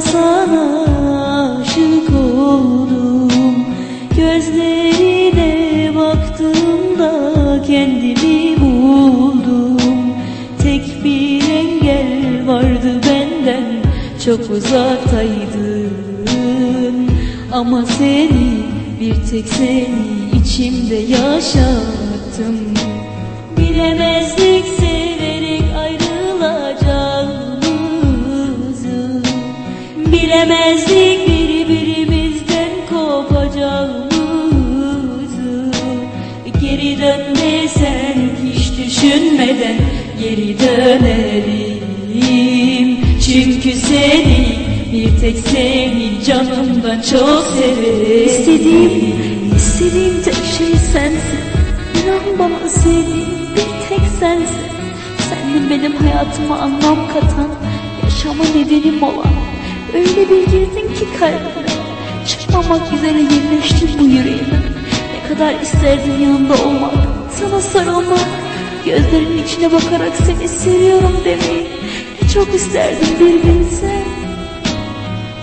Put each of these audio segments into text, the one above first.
Sana aşık oldum. Gözlerine baktığımda kendimi buldum. Tek bir engel vardı benden Çok uzaktaydın. Ama seni bir tek seni içimde yaşattım. Bilemezdik birbirimizden kopacağımızı Geri dön desen hiç düşünmeden geri dönerim. Çünkü seni bir tek seni canımdan çok severim. İstediğim, istediğim tek şey sensin. İnan bana sevdiğim bir tek sensin. Sen de benim hayatıma anlam katan Yaşama nedenim olan Öyle bir girdin ki kalbime Çıkmamak üzere yerleştin bu yüreğime. Ne kadar isterdim yanında olmak? Sana sarılmak. Gözlerinin içine bakarak seni seviyorum demeyi. Ne çok isterdim bir bilsen.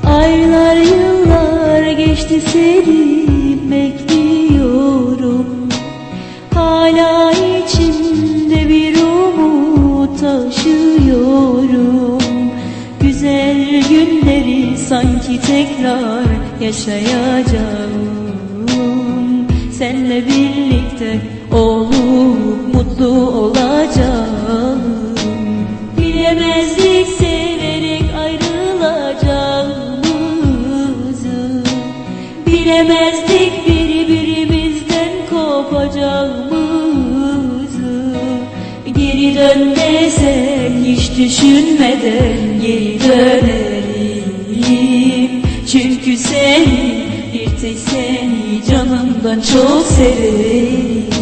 Aylar yıllar geçti seni bekliyorum. Hala içimde bir umut taşıyorum sanki tekrar yaşayacağım. Senle birlikte olup mutlu olacağım. Bilemezdik severek ayrılacağımızı Bilemezdik birbirimizden kopacağımızı. Geri dön desen hiç düşünmeden geri dönerim tek seni canımdan çok severim